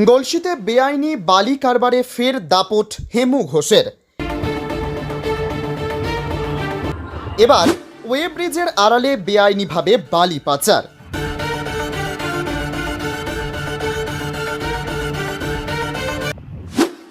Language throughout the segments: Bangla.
গলসিতে বেআইনি বালি কারবারে ফের দাপট হেমু ঘোষের। এবার ওয়ে ব্রিজের আড়ালে বেআইনিভাবে বালি পাচার।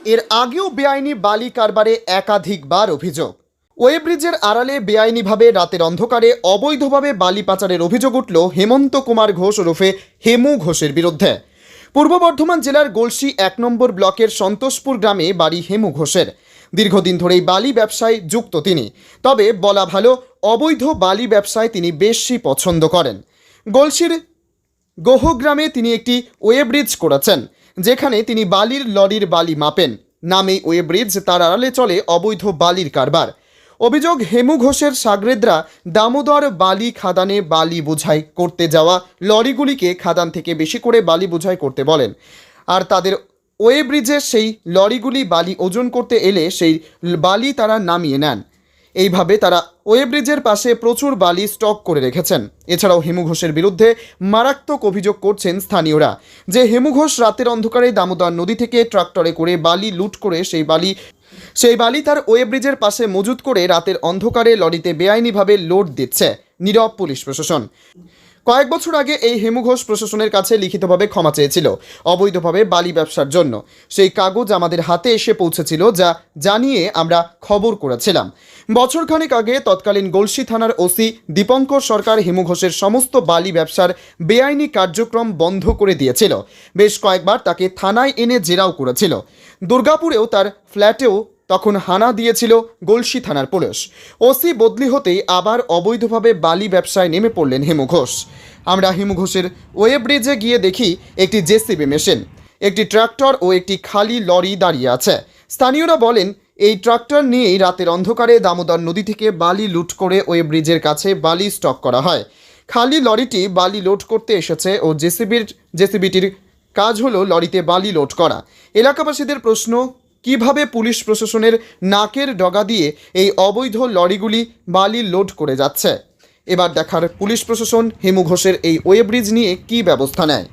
এর আগেও বেআইনি বালি কারবারে একাধিকবার অভিযোগ। ওয়ে ব্রিজের আড়ালে বেআইনিভাবে রাতের অন্ধকারে অবৈধভাবে বালি পাচারের অভিযোগ উঠল হেমন্ত কুমার ঘোষ ওরফে হেমু ঘোষের বিরুদ্ধে। পূর্ব বর্ধমান জেলার গলসি এক নম্বর ব্লকের সন্তোষপুর গ্রামে বাড়ি হেমু ঘোষের। দীর্ঘদিন ধরেই বালি ব্যবসায় যুক্ত তিনি। তবে বলা ভালো, অবৈধ বালি ব্যবসায় তিনি বেশি পছন্দ করেন। গলসির গোহগ্রামে তিনি একটি ওয়ে ব্রিজ করেছেন, যেখানে তিনি বালির লরির বালি মাপেন। নামে ওয়ে ব্রিজ, তার আড়ালে চলে অবৈধ বালির কারবার। অভিযোগ, হেমু ঘোষের সাগরেদরা দামোদর বালি খাদানে বালি বোঝাই করতে যাওয়া লরিগুলিকে খাদান থেকে বেশি করে বালি বোঝাই করতে বলেন। আর তাদের ওয়ে ব্রিজে সেই লরিগুলি বালি ওজন করতে এলে সেই বালি তারা নামিয়ে নেন। এইভাবে তারা ওয়ে ব্রিজের পাশে প্রচুর বালি স্টক করে রেখেছেন। এছাড়াও হেমু ঘোষের বিরুদ্ধে মারাত্মক অভিযোগ করছেন স্থানীয়রা যে হেমু ঘোষ রাতের অন্ধকারে দামোদর নদী থেকে ট্রাক্টরে করে বালি লুট করে সেই বালি সেই বালি তার ওয়ে ব্রিজের পাশে মজুত করে রাতের অন্ধকারে লরিতে বেআইনিভাবে লোড দিচ্ছে নীরব পুলিশ প্রশাসন। কয়েক বছর আগে এই হেমু ঘোষ প্রশাসনের কাছে লিখিতভাবে ক্ষমা চেয়েছিল, অবৈধভাবে বালি ব্যবসার জন্য। সেই কাগজ আমাদের হাতে এসে পৌঁছেছিল যা জানিয়ে আমরা খবর করেছিলাম। বছরখানেক আগে তৎকালীন গলসি থানার ওসি দীপঙ্কর সরকার হেমু ঘোষের সমস্ত বালি ব্যবসার বেআইনি কার্যক্রম বন্ধ করে দিয়েছিল। বেশ কয়েকবার তাকে থানায় এনে জেরাও করেছিল। দুর্গাপুরেও তার ফ্ল্যাটেও তখন হানা দিয়েছিল গলসি থানার পুলিশ। ওসি বদলি হতেই আবার অবৈধভাবে বালি ব্যবসায় নেমে পড়লেন হেমু ঘোষ। আমরা হেমু ঘোষের ওয়ে ব্রিজে গিয়ে দেখি একটি জেসিবি মেশিন। একটি ট্রাক্টর ও একটি খালি লরি দাঁড়িয়ে আছে। স্থানীয়রা বলেন, এই ট্রাক্টর নিয়েই রাতের অন্ধকারে দামোদর নদী থেকে বালি লুট করে ওয়ে ব্রিজের কাছে বালি স্টক করা হয়। খালি লরিটি বালি লোড করতে এসেছে ও জেসিবির জেসিবিটির কাজ হলো লরিতে বালি লোড করা। এলাকাবাসীদের প্রশ্ন কীভাবে পুলিশ প্রশাসনের নাকের ডগা দিয়ে এই অবৈধ লরিগুলি বালি লোড করে যাচ্ছে? এবার দেখার পুলিশ প্রশাসন হেমু ঘোষের এই ওয়েব্রিজ নিয়ে কি ব্যবস্থা নেয়?